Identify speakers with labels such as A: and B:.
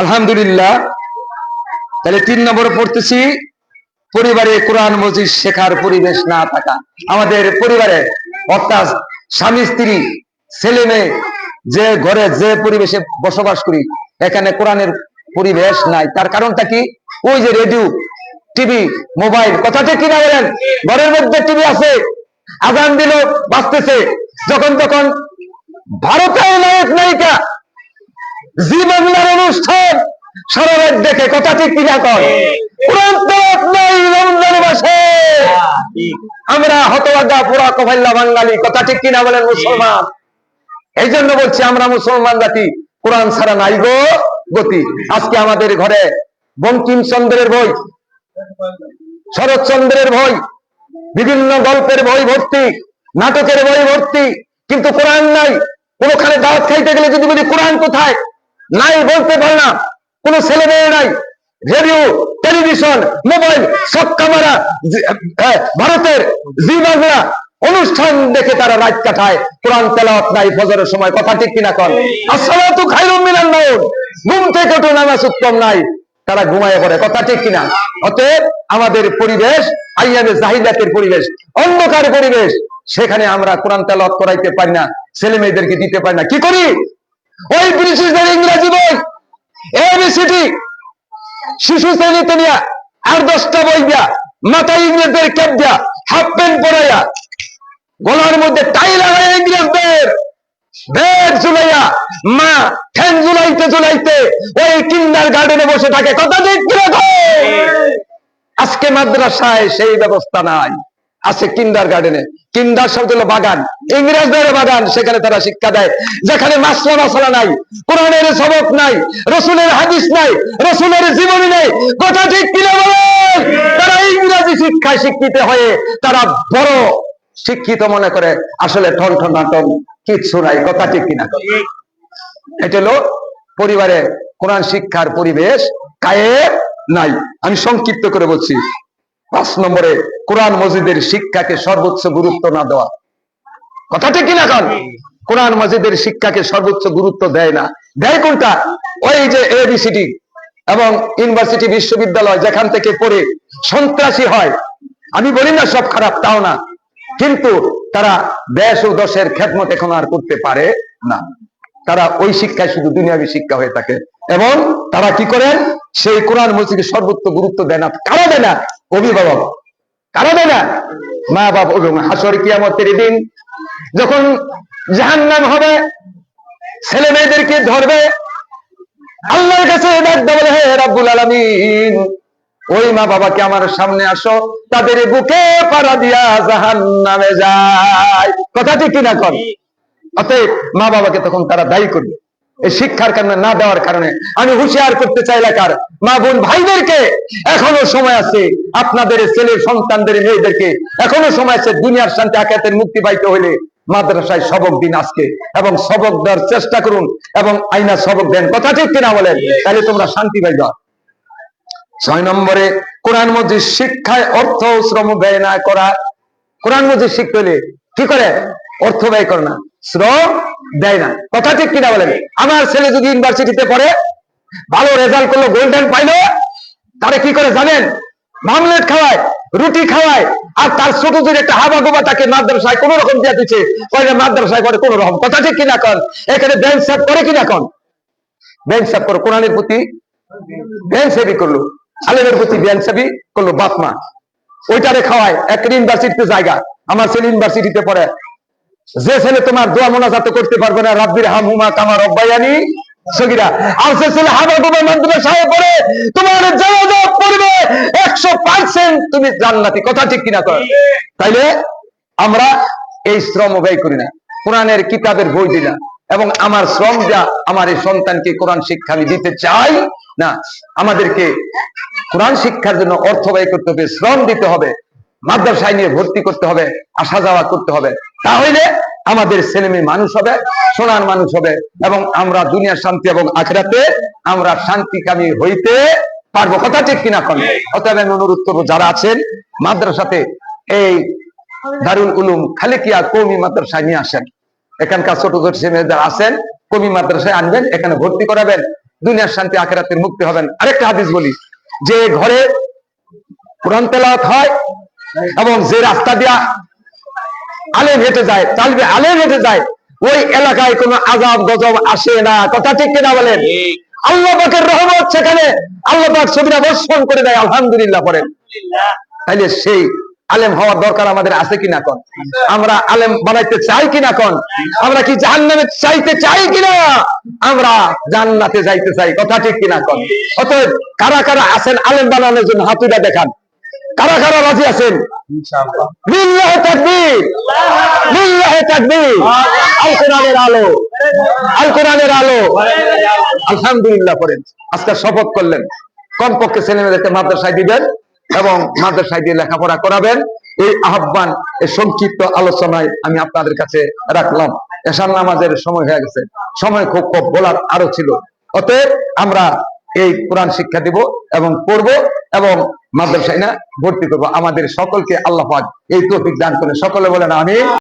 A: আলহামদুলিল্লাহ। তাহলে তিন নম্বরে পড়তেছি, পরিবারে কোরআন মজিদ শেখার পরিবেশ না থাকা। আমাদের পরিবারে, অর্থাৎ স্বামী, স্ত্রী, ছেলে মেয়ে, যে ঘরে, যে পরিবেশে বসবাস করি, এখানে কোরআনের পরিবেশ নাই। তার কারণটা কি? ওই যে রেডিও, টিভি, মোবাইল কথাটা কিনা বলেন? ঘরের মধ্যে টিভি আছে, আজান দিল বাঁচতেছে যখন, তখন ভারতের নায়ক নায়িকা জি বাংলার অনুষ্ঠান, সারা রাত দেখে কথা ঠিক কিনা মাসে। আমরা হতভাগা পুরা কফাইল্লা বাঙালি, কথা ঠিক কিনা বলেন মুসলমান? এই জন্য বলছি আমরা মুসলমান জাতি, কোরআন ছাড়া নাই গো গতি। আজকে আমাদের ঘরে বঙ্কিমচন্দ্রের বই, শরৎচন্দ্রের বই, বিভিন্ন গল্পের বই ভর্তি, নাটকের বই ভর্তি, কিন্তু কোরআন নাই। কোনখানে দাওয়াত খাইতে গেলে যদি বলি, কোরআন কোথায়? নাই বলতে পারে না। কোন ছেলে মেয়ে নাই। রেডিও, টেলিভিশন, মোবাইল, সব ক্যামেরা ভারতের জি বাংলা অনুষ্ঠান দেখে তারা রাত কাটায়। কোরআন তেলাওয়াত নাই, ফজরের সময়। কথা ঠিক কিনা কন? আসসালাতু খায়রুম মিনান নাওম ঘুম থেকে উঠে নামাজ উত্তম নাই। তারা ঘুমায় পড়ে। কথা ঠিক কিনা? অতএব আমাদের পরিবেশ, আইয়ামে জাহিলাতের পরিবেশ, অন্ধকার পরিবেশ, সেখানে আমরা কোরআন তেলাওয়াত করাইতে পারি না। ছেলে মেয়েদেরকে দিতে পারি না। কি করি? ওই ব্রিটিশদের ইংরেজি বই এবিসিটি শিশু শ্রেণীতে নিয়ে আর দশটা বই দিয়া মাথায় ইংরেজদের ক্যাপ দিয়া, হাফ প্যান্ট পরাইয়া, গলার মধ্যে টাই লাগাই ইংরেজদের। আজকে মাদ্রাসায় সেই ব্যবস্থা নাই। আছে কিন্ডার গার্ডেনে। কিন্ডার শব্দ হলো বাগান। ইংরেজদের বাগান, সেখানে তারা শিক্ষা দেয়। যেখানে মাসলা মাসালা নাই, কোরআনের সবক নাই, রসুলের হাদিস নাই, রসুলের জীবনী নাই। কথা ঠিক কিনা বলেন? তারা ইংরেজি শিক্ষায় শিক্ষিত হয়ে তারা বড় শিক্ষিত মনে করে। আসলে ঠন ঠন নাটন কিচ্ছু নাই, কথা ঠিক কিনা? এটা হলো পরিবারে কোরআন শিক্ষার পরিবেশ কায়ে নাই। আমি সংক্ষিপ্ত করে বলছি। পাঁচ নম্বরে কোরআন মসজিদের শিক্ষাকে সর্বোচ্চ গুরুত্ব না দেওয়া। কথা ঠিক কিনা কন? কোরআন মসজিদের শিক্ষাকে সর্বোচ্চ গুরুত্ব দেয় না। দেয় কোনটা? ওই যে এবিসিটি এবং ইউনিভার্সিটি বিশ্ববিদ্যালয় যেখান থেকে পড়ে সন্ত্রাসী হয়। আমি বলি না সব খারাপ, তাও না। কিন্তু তারা দেশ ও দশের খেদমত এখন আর করতে পারে না। তারা ওই শিক্ষায় শুধু দুনিয়াবী শিক্ষা হয়ে থাকে। এবং তারা কি করেন সেই কোরআন মসজিদে সর্বোচ্চ গুরুত্ব দেয় না। কারা দেয় না? অভিভাবক। কারা দেয় না? মা বাবা এবং হাসর কিয়ামতের দিন যখন জাহান্নাম হবে, ছেলে মেয়েদেরকে ধরবে, আল্লাহর কাছে ডাক বলে, হে রাব্বুল আলামিন, ওই মা বাবাকে আমার সামনে আসো, তাদের বুকে পাড়া দিয়া জাহান নামে যায় কথা ঠিক কিনা কর অতএব মা বাবাকে তখন তারা দায়ী করবে। এই শিক্ষার কারণে, না দেওয়ার কারণে। আমি হুঁশিয়ার করতে চাই এলাকার মা বোন ভাইদেরকে। এখনও সময় আছে আপনাদের ছেলের সন্তানদের মেয়েদেরকে। এখনও সময় আছে দুনিয়ার শান্তি আকাতের মুক্তি পাইতে হইলে মাদ্রাসায় সবক দিন আজকে এবং সবক দেওয়ার চেষ্টা করুন এবং আইনা সবক দেন। কথা ঠিক কিনা বলেন? তাহলে তোমরা শান্তি পাইবা। ছয় নম্বরে, কোরআন মজিদ শিক্ষায় অর্থ শ্রম ব্যয় না করা। কোরআন মজিদ শিখতে হলে কি করে? অর্থ ব্যয় করে না। শ্রম দেয় না। কথা ঠিক কিনা বলেন? আমার ছেলে যদি ইউনিভার্সিটিতে পড়ে, ভালো রেজাল্ট করল গোল্ডেন পাইলো, তারে কি করে জানেন? মামলেট খাওয়ায়, রুটি খাওয়ায়, আর তার ছোট ছোট একটা হাবা গোবা তাকে মাদ্রাসায় কোন রকম দিয়ে দিচ্ছে কয়টা মাদ্রাসায় করে কোন রকম। কথা ঠিক কিনা কন? এখানে ব্যাংক সাপ করে কিনা কন? ব্যাংক সাপ করে কোরআনের প্রতি ব্যাংক সেবি করল। আলেমের প্রতি ব্যাংক সেবি করল বাপ মা। ওইটারে খাওয়ায়। একটা ইউনিভার্সিটিতে জায়গা। আমার ছেলে ইউনিভার্সিটিতে পড়ে। যে ছেলে তোমার দোয়া মোনাজাত করতে পারবে না, রাব্বির হামহুমা কামার রব্বায়ানি সগিরা। আর যে ছেলে হাবা গোবা মাদ্রাসায় পড়ে, তোমার জানাজা পড়বে, একশো পার্সেন্ট তুমি জান্নাতি। কথা ঠিক কিনা কর তাইলে আমরা এই শ্রম ব্যয় করি না। কোরআনের কিতাবের বই দিই না এবং আমার শ্রম যা, আমার এই সন্তানকে কোরআন শিক্ষা আমি দিতে চাই না, আমাদেরকে কোরআন শিক্ষার জন্য অর্থ ব্যয় করতে হবে, শ্রম দিতে হবে, মাদ্রাসায় নিয়ে ভর্তি করতে হবে, আসা যাওয়া করতে হবে। তাহলে আমাদের ছেলে মেয়ে মানুষ হবে, সোনার মানুষ হবে, এবং আমরা দুনিয়ার শান্তি এবং আখেরাতে আমরা শান্তিকামী হইতে পারব। কথা ঠিক কিনা কন? অতএব আমি অনুরোধ করব, যারা আছেন মাদ্রাসাতে, এই দারুল উলুম খালেকিয়া কৌমি মাদ্রাসায় নিয়ে আসেন। এখানকার ছোট ছোট ছেলে যারা আছেন, কমি মাদ্রাসায় আনবেন, এখানে ভর্তি করাবেন, দুনিয়ার শান্তি আখেরাতের মুক্তি হবেন। আরেকটা হাদিস বলি, যে ঘরে কোরআন তেলাওয়াত হয় এবং যে রাস্তা দিয়া আলেম হেঁটে যায় তালবে আলেম হেঁটে যায় ওই এলাকায় কোনো আজাব গজব আসে না। কথা ঠিক কিনা বলেন? আল্লাহ পাকের রহমত সেখানে আল্লাহ পাক ছবিটা বর্ষণ করে দেয় আলহামদুলিল্লাহ পড়েন তাইলে সেই আলেম হওয়ার দরকার আমাদের আছে কিনা কোন? আমরা আলেম বানাইতে চাই কিনা কোন? আমরা কি জাহান্নামে চাইতে চাই কিনা? আমরা জান্নাতে যাইতে চাই কথা ঠিক কিনা কোন? অতএব কারা কারা আছেন আলেম বানানোর জন্য হাতুটা দেখান। কারা কারা রাজি আছেন? বিল্লাহ তাকবীর। বিল্লাহ তাকবীর। আল কোরআনের আলো। আল কোরআনের আলো। আলহামদুলিল্লাহ করেন আজকে শপথ করলেন। কমপক্ষে ছেলেমেয়েদেরকে মাদ্রাসায় দিবেন এবং মাদ্রাসায় দিয়ে লেখাপড়া করাবেন। এই আহ্বান এই সংক্ষিপ্ত আলোচনায় আমি আপনাদের কাছে রাখলাম। এশার নামাজের সময় হয়ে গেছে। সময় খুব কম বলার আরও ছিল। অতএব আমরা এই কোরআন শিক্ষা দিব এবং পড়ব এবং মাদ্রাসায় না ভর্তি করব। আমাদের সকলকে আল্লাহ এই তৌফিক দান করে। সকলে বলেন আমি